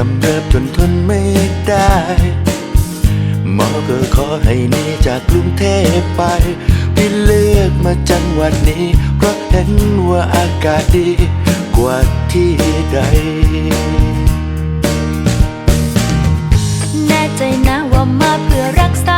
กำเริบจนทนไม่ได้หมอก็ขอให้หนีจากกรุงเทพไปพี่เลือกมาจังหวัดนี้ เพราะเห็นว่าอากาศดีกว่าที่ใด แน่ใจนะว่ามาเพื่อรักษา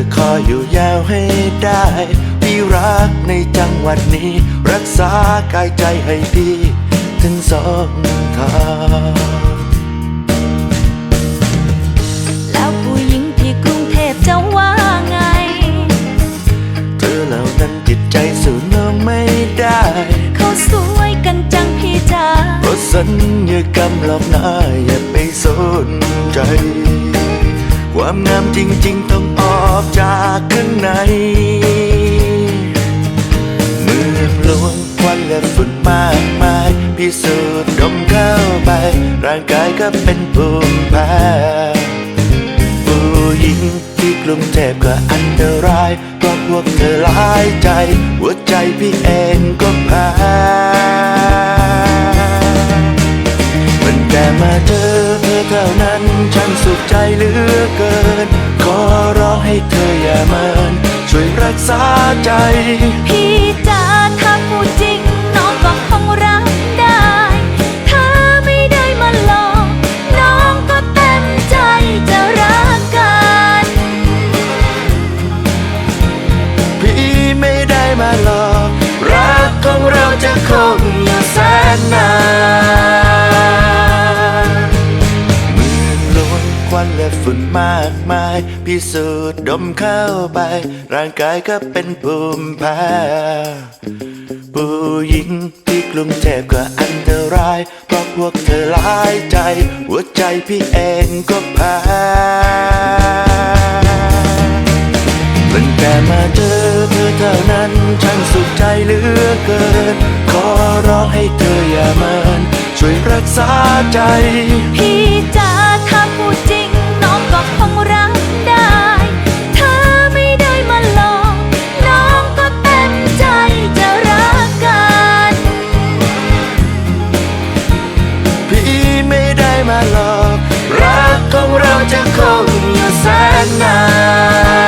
อายจะคอยอยู่ยาวให้ได้พี่รักในจังหวัดนี้ รักษากายใจให้พี่ถึงสองทางแล้วผู้หญิงที่กรุงเทพจะว่าไง เธอเหล่านั้นจิตใจสู้น้องไม่ได้ เขาสวยกันจังพี่จ๋าเพราะสัญญากรรมหลอกหน้าอย่าไปสนใจ ความงามจริงๆ ต้องออกจากข้างใน เมืองหลวงควันและฝุ่นมากมาย พิสูจน์ดมเข้าไป ร่างกายก็เป็นภูมิแพ้ผู้หญิงที่กรุงเทพก็อันตรายเพราะพวกเธอหลายใจ หัวใจพี่เองก็แพ้มันแต่มาเจอเธอเท่านั้น สุขใจเหลือเกิน ขอร้องให้เธออย่าเมินช่วยรักษาใจ พี่จ๋าถ้าพูดจริง น้องก็คงรักได้ ถ้าไม่ได้มาหลอกน้องก็เต็มใจจะรักกัน พี่ไม่ได้มาหลอก รักของเราจะคงอยู่แสนนาน ฝุ่นมากมาย พิสูจน์ดมเข้าไป ร่างกายก็เป็นภูมิแพ้ผู้หญิงที่กรุงเทพก็อันตราย เพราะพวกเธอหลายใจ หัวใจพี่เองก็แพ้มันแต่มาเจอเธอเท่านั้นช่างสุขใจเหลือเกิน ขอร้องให้เธออย่าเมินช่วยรักษาใจ เราจะคงอยู่แสนนาน